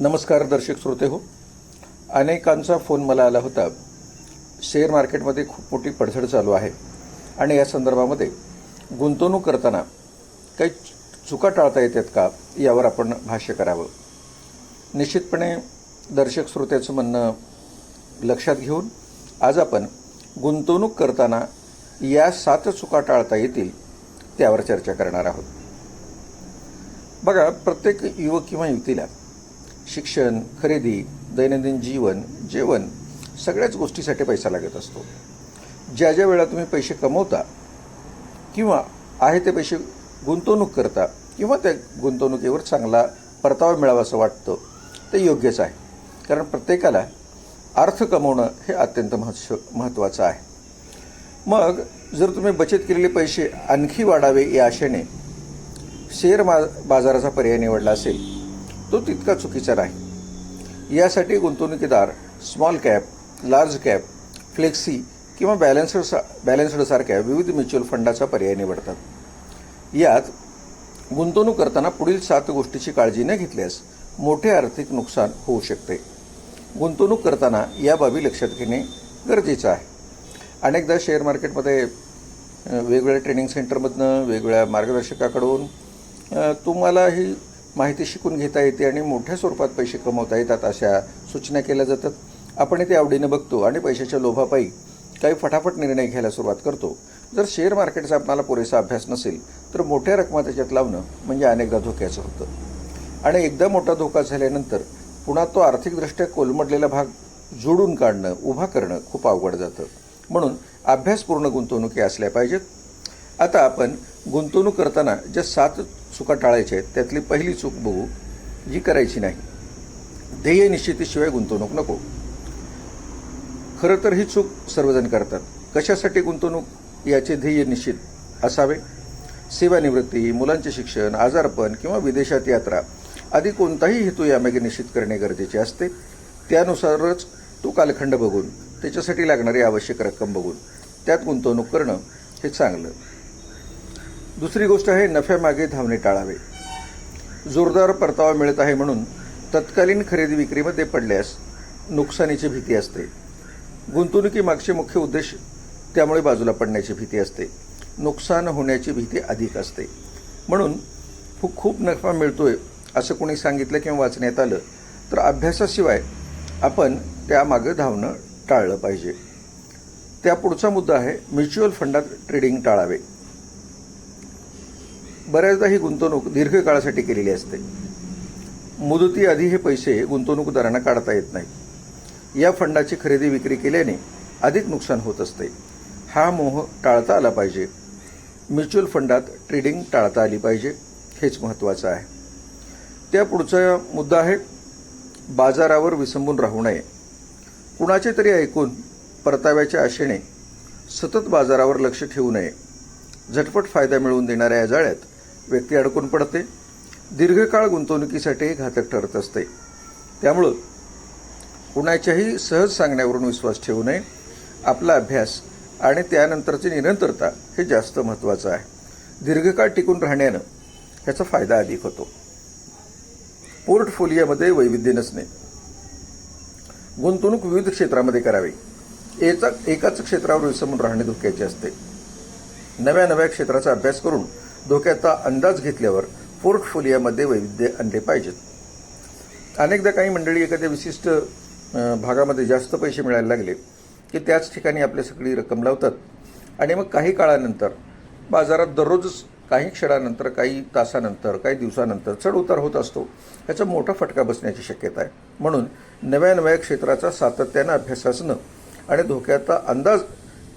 नमस्कार दर्शक श्रोते हो अनेकांचा फोन मला आला होता. शेअर मार्केटमध्ये खूप मोठी पडझड चालू आहे. आणि या संदर्भामध्ये गुंतवणूक करताना काही चुका टाळता येतात का यावर आपण भाष्य करावं. निश्चितपणे दर्शक श्रोत्याचं म्हणणं लक्षात घेऊन आज आपण गुंतवणूक करताना या सात चुका टाळता येतील त्यावर चर्चा करणार आहोत. बघा प्रत्येक युवक किंवा युवतीला शिक्षण खरेदी दैनंदिन जीवन जेवण सगळ्याच गोष्टीसाठी पैसा लागत असतो. ज्या ज्या वेळा तुम्ही पैसे कमवता किंवा आहे ते पैसे गुंतवणूक करता किंवा त्या गुंतवणुकीवर चांगला परतावा मिळावा असं वाटतं ते योग्यच आहे. कारण प्रत्येकाला अर्थ कमवणं हे अत्यंत महत्त्व महत्त्वाचं आहे. मग जर तुम्ही बचत केलेले पैसे आणखी वाढावे या आशेने शेअर मा बाजाराचा पर्याय निवडला असेल तो तितका चुकीचा नाही. यासाठी गुंतवणुकीदार small cap large cap flexi किंवा बॅलन्सड सा बॅलन्सडसारख्या विविध म्युच्युअल फंडाचा पर्याय निवडतात. यात गुंतवणूक करताना पुढील सात गोष्टीची काळजी न घेतल्यास मोठे आर्थिक नुकसान होऊ शकते. गुंतवणूक करताना या बाबी लक्षात घेणे गरजेचं आहे. अनेकदा शेअर मार्केटमध्ये वेगवेगळ्या ट्रेनिंग सेंटरमधनं वेगवेगळ्या मार्गदर्शकाकडून तुम्हाला ही माहिती शिकून घेता येते आणि मोठ्या स्वरूपात पैसे कमवता येतात अशा सूचना केल्या जातात. आपण ते आवडीनं बघतो आणि पैशाच्या लोभापायी काही फटाफट निर्णय घ्यायला सुरुवात करतो. जर शेअर मार्केटचा आपणाला पुरेसा अभ्यास नसेल तर मोठ्या रकमा त्याच्यात लावणं म्हणजे अनेकदा धोक्याचं होतं. आणि एकदा मोठा धोका झाल्यानंतर पुन्हा तो आर्थिकदृष्ट्या कोलमडलेला भाग जोडून काढणं उभा करणं खूप अवघड जातं. म्हणून अभ्यासपूर्ण गुंतवणुकी असल्या पाहिजेत. आता आपण गुंतवणूक करताना ज्या सात चुका टाळायच्या आहेत त्यातली पहिली चूक बघू जी करायची नाही. ध्येय निश्चितीशिवाय गुंतवणूक नको. खरं तर ही चूक सर्वजण करतात. कशासाठी गुंतवणूक? याचे ध्येय निश्चित असावे. सेवानिवृत्ती मुलांचे शिक्षण आजारपण किंवा विदेशात यात्रा आदी कोणताही हेतू यामागे निश्चित करणे गरजेचे असते. त्यानुसारच तो कालखंड बघून त्याच्यासाठी लागणारी आवश्यक रक्कम बघून त्यात गुंतवणूक करणं हे चांगलं. दुसरी गोष्ट आहे नफ्यामागे धावणे टाळावे. जोरदार परतावा मिळत आहे म्हणून तत्कालीन खरेदी विक्रीमध्ये पडल्यास नुकसानीची भीती असते. गुंतवणुकीमागचे मुख्य उद्देश त्यामुळे बाजूला पडण्याची भीती असते. नुकसान होण्याची भीती अधिक असते. म्हणून खूप नफा मिळतोय असं कोणी सांगितलं किंवा वाचण्यात आलं तर अभ्यासाशिवाय आपण त्यामागं धावणं टाळलं पाहिजे. त्या पुढचा मुद्दा आहे म्युच्युअल फंडात ट्रेडिंग टाळावे. बऱ्याचदा ही गुंतवणूक दीर्घकाळासाठी केलेली असते. मुदतीआधी हे पैसे गुंतवणूकदारांना काढता येत नाही या फंडाची खरेदी विक्री केल्याने अधिक नुकसान होत असते. हा मोह टाळता आला पाहिजे. म्युच्युअल फंडात ट्रेडिंग टाळता आली पाहिजे. हेच महत्त्वाचं आहे. त्या पुढचा मुद्दा आहे बाजारावर विसंबून राहू नये. कुणाचे तरी ऐकून परताव्याच्या आशेने सतत बाजारावर लक्ष ठेवू नये. झटपट फायदा मिळवून देणाऱ्या या जाळ्यात व्यक्ती अडकून पडते. दीर्घकाळ गुंतवणुकीसाठी घातक ठरत असते. त्यामुळं कुणाच्याही सहज सांगण्यावरून विश्वास ठेवू नये. आपला अभ्यास आणि त्यानंतरची निरंतरता हे जास्त महत्त्वाचं आहे. दीर्घकाळ टिकून राहण्यानं ह्याचा फायदा अधिक होतो. पोर्टफोलिओमध्ये वैविध्य नसणे. गुंतवणूक विविध क्षेत्रामध्ये करावी. एका एकाच क्षेत्रावर विसंबून राहणे धोक्याचे असते. नव्या नव्या क्षेत्राचा अभ्यास करून धोक्याचा अंदाज घेतल्यावर पोर्टफोलिओमध्ये वैविध्य आणले पाहिजेत. अनेकदा काही मंडळी एखाद्या विशिष्ट भागामध्ये जास्त पैसे मिळायला लागले की त्याच ठिकाणी आपली सगळी रक्कम लावतात. आणि मग काही काळानंतर बाजारात दररोजच काही क्षणानंतर काही तासानंतर काही दिवसानंतर चढउतार होत असतो. याचा मोठा फटका बसण्याची शक्यता आहे. म्हणून नव्या नव्या क्षेत्राचा सातत्यानं अभ्यास असणं आणि धोक्याचा अंदाज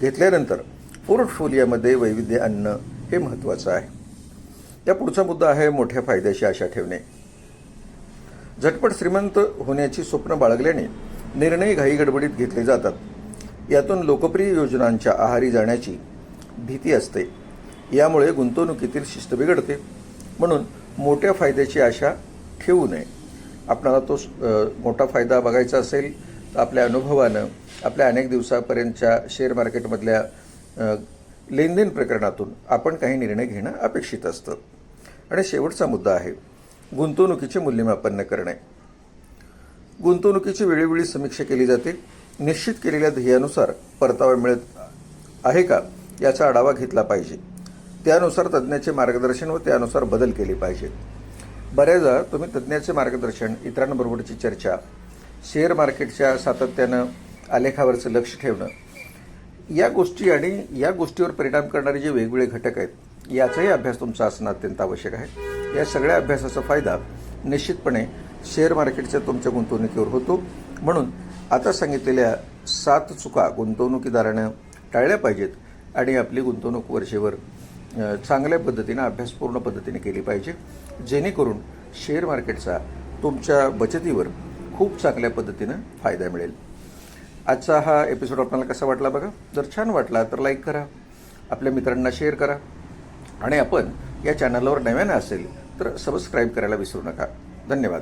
घेतल्यानंतर पोर्टफोलिओमध्ये वैविध्य आणणं हे महत्त्वाचं आहे. या पुढचा मुद्दा आहे मोठ्या फायद्याची आशा ठेवणे. झटपट श्रीमंत होण्याची स्वप्न बाळगल्याने निर्णय घाई गडबडीत घेतले जातात. यातून लोकप्रिय योजनांच्या आहारी जाण्याची भीती असते. यामुळे गुंतवणुकीतील शिस्त बिघडते. म्हणून मोठ्या फायद्याची आशा ठेवू नये. आपणाला तो मोठा फायदा बघायचा असेल तर आपल्या अनुभवानं आपल्या अनेक दिवसापर्यंतच्या शेअर मार्केटमधल्या लेनदेन प्रकरणातून आपण काही निर्णय घेणं अपेक्षित असतं. आणि शेवटचा मुद्दा आहे गुंतवणुकीचे मूल्यमापन करणे. गुंतवणुकीची वेळोवेळी समीक्षा केली जाते निश्चित केलेल्या ध्येयानुसार परतावा मिळत आहे का याचा आढावा घेतला पाहिजे. त्यानुसार तज्ज्ञाचे मार्गदर्शन व त्यानुसार बदल केले पाहिजेत. बऱ्याचदा तुम्ही तज्ज्ञाचे मार्गदर्शन इतरांबरोबरची चर्चा शेअर मार्केटच्या सातत्यानं आलेखावरचं लक्ष ठेवणं या गोष्टी आणि या गोष्टीवर परिणाम करणारे जे वेगवेगळे घटक आहेत याचाही अभ्यास तुमचा असणं अत्यंत आवश्यक आहे. या सगळ्या अभ्यासाचा फायदा निश्चितपणे शेअर मार्केटच्या तुमच्या गुंतवणुकीवर होतो. म्हणून आता सांगितलेल्या सात चुका गुंतवणुकीदारानं टाळल्या पाहिजेत आणि आपली गुंतवणूक वर्षेवर चांगल्या पद्धतीनं अभ्यासपूर्ण पद्धतीने केली पाहिजे. जेणेकरून शेअर मार्केटचा तुमच्या बचतीवर खूप चांगल्या पद्धतीनं फायदा मिळेल. आजचा हा एपिसोड आपल्याला कसा वाटला बघा? जर छान वाटला तर लाईक करा. आपल्या मित्रांना शेअर करा. आणि आपण या चॅनलवर नव्यानं असेल तर सबस्क्राईब करायला विसरू नका. धन्यवाद.